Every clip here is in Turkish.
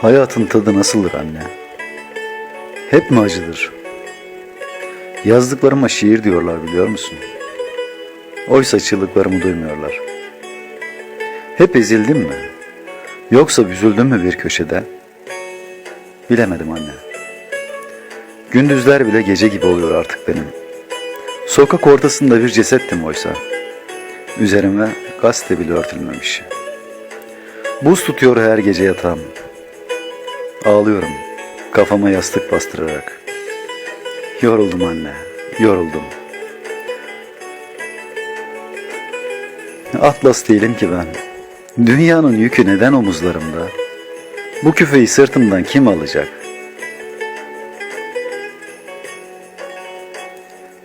Hayatın tadı nasıldır anne? Hep mi acıdır? Yazdıklarıma şiir diyorlar biliyor musun? Oysa çığlıklarımı duymuyorlar. Hep ezildim mi? Yoksa büzüldüm mü bir köşede? Bilemedim anne. Gündüzler bile gece gibi oluyor artık benim. Sokak ortasında bir cesettim oysa. Üzerime gazete bile örtülmemiş. Buz tutuyor her gece yatağım. Ağlıyorum kafama yastık bastırarak. Yoruldum anne, yoruldum. Atlas değilim ki ben. Dünyanın yükü neden omuzlarımda? Bu küfeyi sırtımdan kim alacak?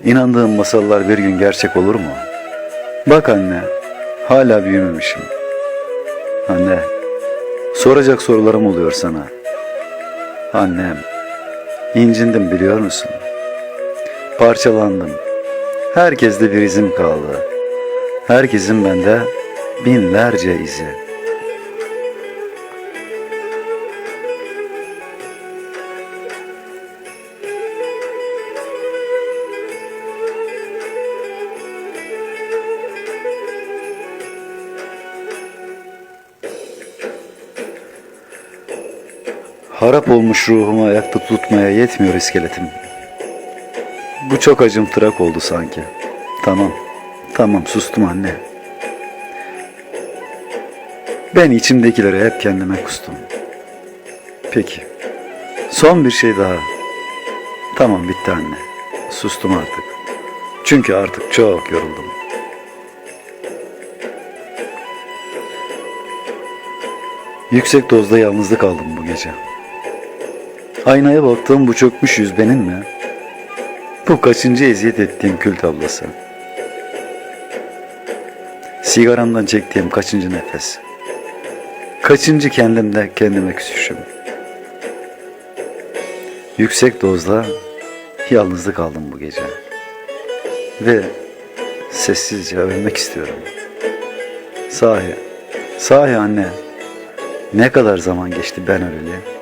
İnandığım masallar bir gün gerçek olur mu? Bak anne, hala büyümemişim. Anne, soracak sorularım oluyor sana. Annem, incindim biliyor musun? Parçalandım. Herkeste bir izim kaldı. Herkesin bende binlerce izi. Harap olmuş ruhumu ayakta tutmaya yetmiyor iskeletim. Bu çok acımtırak oldu sanki. Tamam, tamam sustum anne. Ben içimdekileri hep kendime kustum. Peki, son bir şey daha. Tamam bitti anne. Sustum artık. Çünkü artık çok yoruldum. Yüksek dozda yalnızlık aldım bu gece. Aynaya baktığım bu çökmüş yüz benim mi? Bu kaçıncı eziyet ettiğim kül tablası? Sigaramdan çektiğim kaçıncı nefes? Kaçıncı kendimde kendime küsüşüm? Yüksek dozda yalnızlık aldım bu gece. Ve sessizce ölmek istiyorum. Sahi, sahi anne. Ne kadar zaman geçti ben öleli?